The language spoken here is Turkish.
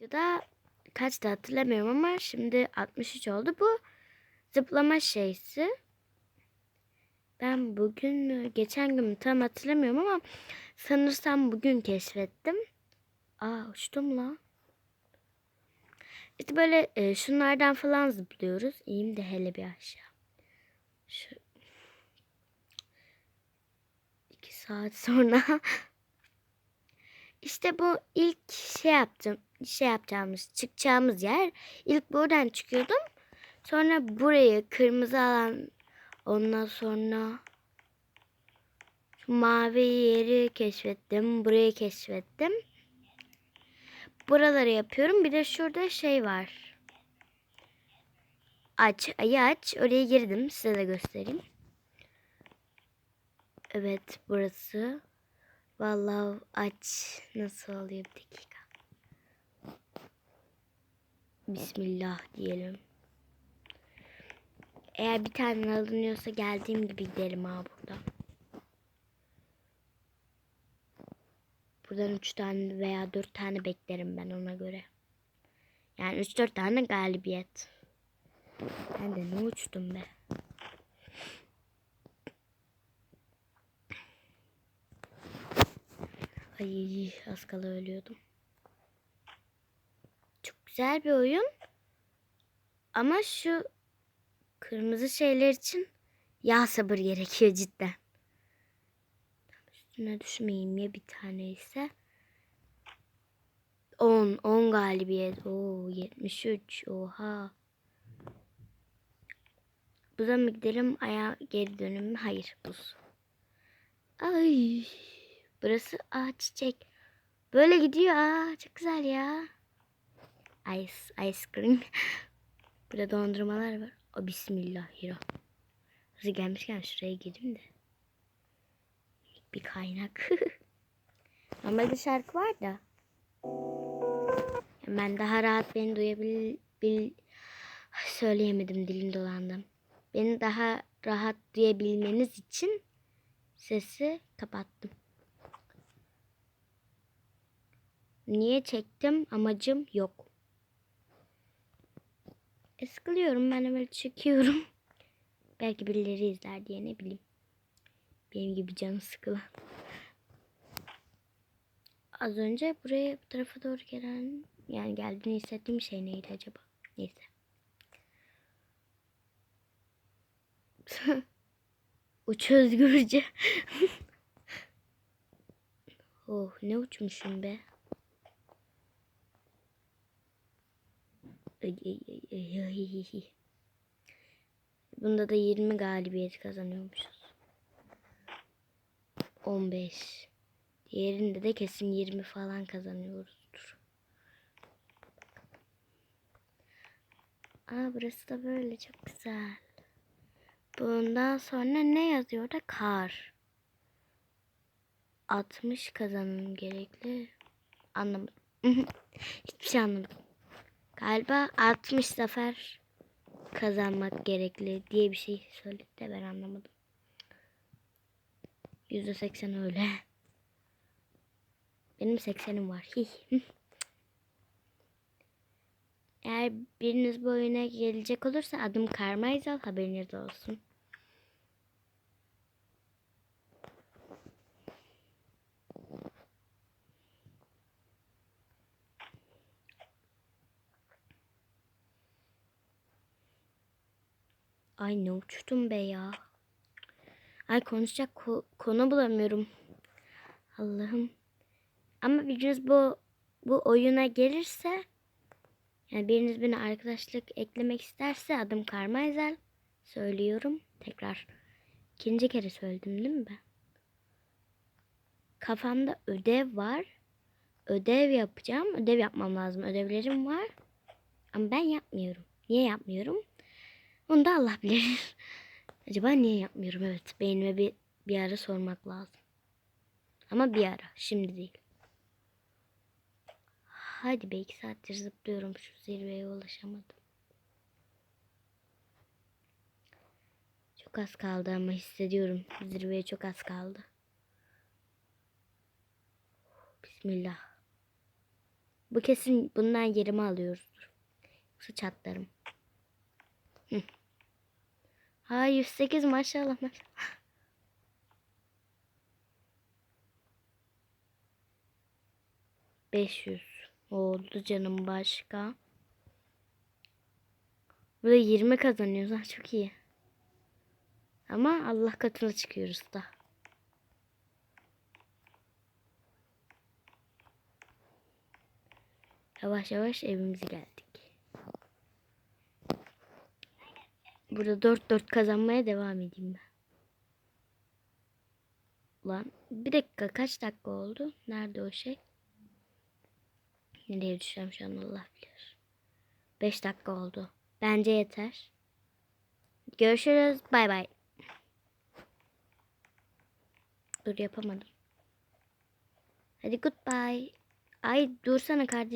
Ya da kaçtı hatırlamıyorum ama şimdi 63 oldu. Bu zıplama şeysi. Ben bugün mü, geçen gün mü tam hatırlamıyorum ama sanırsam bugün keşfettim. Aa uçtum la. İşte böyle e, şunlardan falan zıplıyoruz. İyiyim de hele bir aşağı. Şu iki saat sonra işte bu ilk şey yaptım. Şey yapacağımız, çıkacağımız yer. İlk buradan çıkıyordum. Sonra burayı kırmızı alan ondan sonra mavi yeri keşfettim. Burayı keşfettim. Buraları yapıyorum. Bir de şurada şey var. Aç, ayı aç. Oraya girdim. Size de göstereyim. Evet burası. Vallahi aç. Nasıl oluyor bir dakika. Bismillah diyelim. Eğer bir tane alınıyorsa geldiğim gibi gidelim ha buradan. Buradan üç tane veya dört tane beklerim ben ona göre. Yani üç dört tane galibiyet. Ben de ne uçtum be. Ay az kala ölüyordum. Çok güzel bir oyun. Ama şu kırmızı şeyler için yağ sabır gerekiyor cidden. Üstüne düşmeyeyim ya bir tane ise. 10, 10 galibiyet. Oo 73. Oha. Buza mı gidelim? Aya geri dönüm? Hayır buz. Ay. Burası aa çiçek. Böyle gidiyor. Aa çok güzel ya. Ice, ice cream. Burada dondurmalar var. O bismillahirrahmanirrahim. Hızlı gelmişken şuraya gireyim de. Bir kaynak. Normalde şarkı var da. Ben daha rahat beni duyabil... Bil, söyleyemedim dilim dolandım. Beni daha rahat duyabilmeniz için sesi kapattım. Niye çektim? Amacım yok. E, sıkılıyorum ben de böyle çekiyorum. Belki birileri izler diye ne bileyim. Benim gibi canı sıkılan. Az önce buraya bu tarafa doğru gelen yani geldiğini hissettiğim şey neydi acaba? Neyse. Uç özgürce. oh ne uçmuşum be. Ay, ay, ay, ay, ay. Bunda da 20 galibiyet kazanıyormuşuz. 15. Diğerinde de kesin 20 falan kazanıyoruzdur. Aa burası da böyle çok güzel. Bundan sonra ne yazıyor da kar. 60 kazanım gerekli. Anlamadım. Hiçbir şey anlamadım. Galiba 60 zafer kazanmak gerekli diye bir şey söyledi de ben anlamadım. %80 öyle. Benim 80'im var. Eğer biriniz bu oyuna gelecek olursa adım Karmayzal haberiniz olsun. Ay ne uçtum be ya. Ay konuşacak ko- konu bulamıyorum. Allah'ım. Ama biriniz bu bu oyuna gelirse yani biriniz beni arkadaşlık eklemek isterse adım Karmayzel. Söylüyorum. Tekrar. ikinci kere söyledim değil mi ben? Kafamda ödev var. Ödev yapacağım. Ödev yapmam lazım. Ödevlerim var. Ama ben yapmıyorum. Niye yapmıyorum? Onu da Allah bilir. Acaba niye yapmıyorum? Evet. Beynime bir, bir ara sormak lazım. Ama bir ara. Şimdi değil. Hadi be iki saattir zıplıyorum. Şu zirveye ulaşamadım. Çok az kaldı ama hissediyorum. Zirveye çok az kaldı. Bismillah. Bu kesin bundan yerimi alıyoruzdur. Yoksa çatlarım. Ha 108 maşallah maşallah. Beş yüz oldu canım başka. Burada 20 kazanıyoruz. Ha, çok iyi. Ama Allah katına çıkıyoruz da. Yavaş yavaş evimize geldik. Burada 4-4 kazanmaya devam edeyim ben. Ulan bir dakika kaç dakika oldu? Nerede o şey? Nereye düşeceğim şu an Allah bilir. 5 dakika oldu. Bence yeter. Görüşürüz. Bay bay. Dur yapamadım. Hadi goodbye. Ay dursana kardeşim.